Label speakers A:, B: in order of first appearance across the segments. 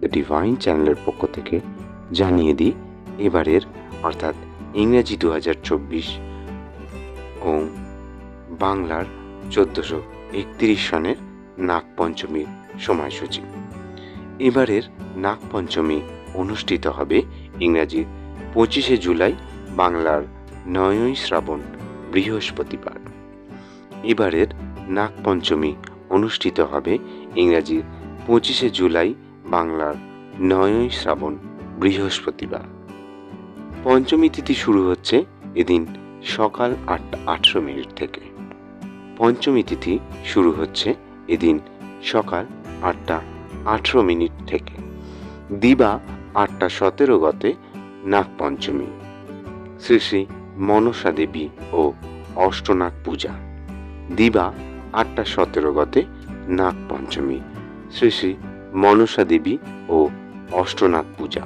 A: The divine চ্যানেলের পক্ষ থেকে জানিয়ে দিই, এবারের অর্থাৎ ইংরেজি দু হাজার চব্বিশ ও বাংলার চোদ্দোশো একত্রিশ সনের নাগপঞ্চমীর সময়সূচি। এবারের নাগপঞ্চমী অনুষ্ঠিত হবে ইংরাজির পঁচিশে জুলাই বাংলার নয়ই শ্রাবণ বৃহস্পতিবার। এবারের নাগপঞ্চমী অনুষ্ঠিত হবে ইংরাজির পঁচিশে জুলাই বাংলার নয়ই শ্রাবণ বৃহস্পতিবার। পঞ্চমী তিথি শুরু হচ্ছে এদিন সকাল আটটা আঠেরো মিনিট থেকে। পঞ্চমী তিথি শুরু হচ্ছে এদিন সকাল আটটা আঠেরো মিনিট থেকে। দিবা আটটা সতেরো গতে নাগপঞ্চমী। শ্রী শ্রী মনসা দেবী ও অষ্টনাগ পূজা। দিবা আটটা সতেরো গতে নাগপঞ্চমী। শ্রী শ্রী মনসা দেবী ও অষ্টনাগ পূজা।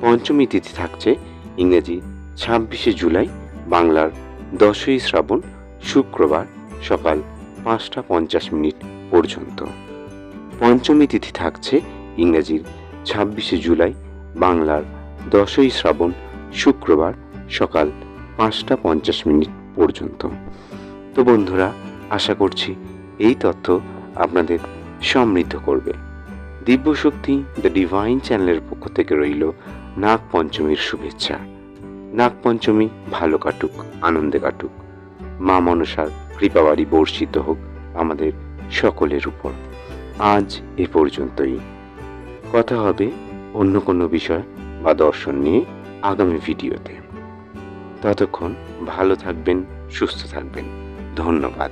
A: পঞ্চমী তিথি থাকছে ইংরেজি ছাব্বিশে জুলাই বাংলার দশই শ্রাবণ শুক্রবার সকাল পাঁচটা পঞ্চাশ মিনিট পর্যন্ত। পঞ্চমী তিথি থাকছে ইংরেজির ছাব্বিশে জুলাই বাংলার দশই শ্রাবণ শুক্রবার সকাল পাঁচটা পঞ্চাশ মিনিট পর্যন্ত। তো বন্ধুরা, আশা করছি এই তথ্য আপনাদের সমৃদ্ধ করবে। দিব্যশক্তি দ্য ডিভাইন চ্যানেলের পক্ষ থেকে রইল নাগ পঞ্চমীর শুভেচ্ছা। নাগ পঞ্চমী ভালো কাটুক, আনন্দে কাটুক। মা মনসার কৃপাবাড়ি বর্ষিত হোক আমাদের সকলের উপর। আজ এ পর্যন্তই। কথা হবে অন্য কোনো বিষয় বা দর্শন নিয়ে আগামী ভিডিওতে। ততক্ষণ ভালো থাকবেন, সুস্থ থাকবেন। ধন্যবাদ।